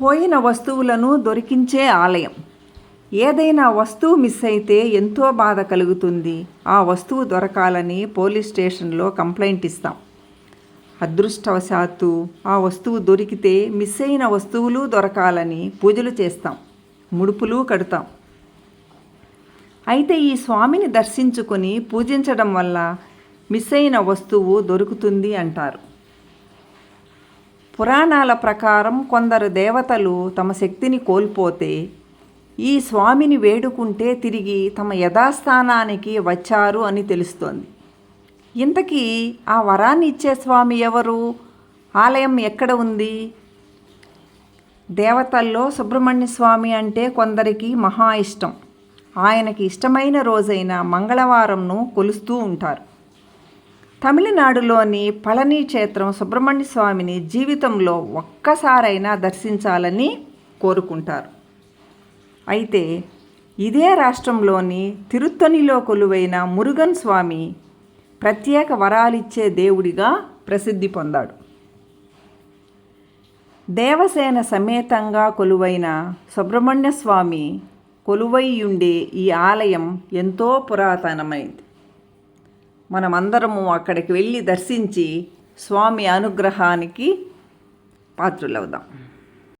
పోయిన వస్తువులను దొరికించే ఆలయం. ఏదైనా వస్తువు మిస్ అయితే ఎంతో బాధ కలుగుతుంది. ఆ వస్తువు దొరకాలని పోలీస్ స్టేషన్లో కంప్లైంట్ ఇస్తాం. అదృష్టవశాత్తు ఆ వస్తువు దొరికితే మిస్ అయిన వస్తువులు దొరకాలని పూజలు చేస్తాం. ముడుపులు కడతాం. అయితే ఈ స్వామిని దర్శించుకొని పూజించడం వల్ల మిస్ అయిన వస్తువు దొరుకుతుంది అంటారు. పురాణాల ప్రకారం కొందరు దేవతలు తమ శక్తిని కోల్పోతే ఈ స్వామిని వేడుకుంటే తిరిగి తమ యథాస్థానానికి వచ్చారు అని తెలుస్తోంది. ఇంతకీ ఆ వరాన్ని ఇచ్చే స్వామి ఎవరు? ఆలయం ఎక్కడ ఉంది? దేవతల్లో సుబ్రహ్మణ్య స్వామి అంటే కొందరికి మహా ఇష్టం. ఆయనకి ఇష్టమైన రోజైన మంగళవారంను కొలుస్తూ ఉంటారు. తమిళనాడులోని పళని క్షేత్రం సుబ్రహ్మణ్య స్వామిని జీవితంలో ఒక్కసారైనా దర్శించాలని కోరుకుంటారు. అయితే ఇదే రాష్ట్రంలోని తిరుత్తణిలో కొలువైన మురుగన్ స్వామి ప్రత్యేక వరాలిచ్చే దేవుడిగా ప్రసిద్ధి పొందాడు. దేవసేన సమేతంగా కొలువైన సుబ్రహ్మణ్య స్వామి కొలువై ఉండే ఈ ఆలయం ఎంతో పురాతనమైంది. మనమందరము అక్కడికి వెళ్ళి దర్శించి స్వామి అనుగ్రహానికి పాత్రులవుదాం.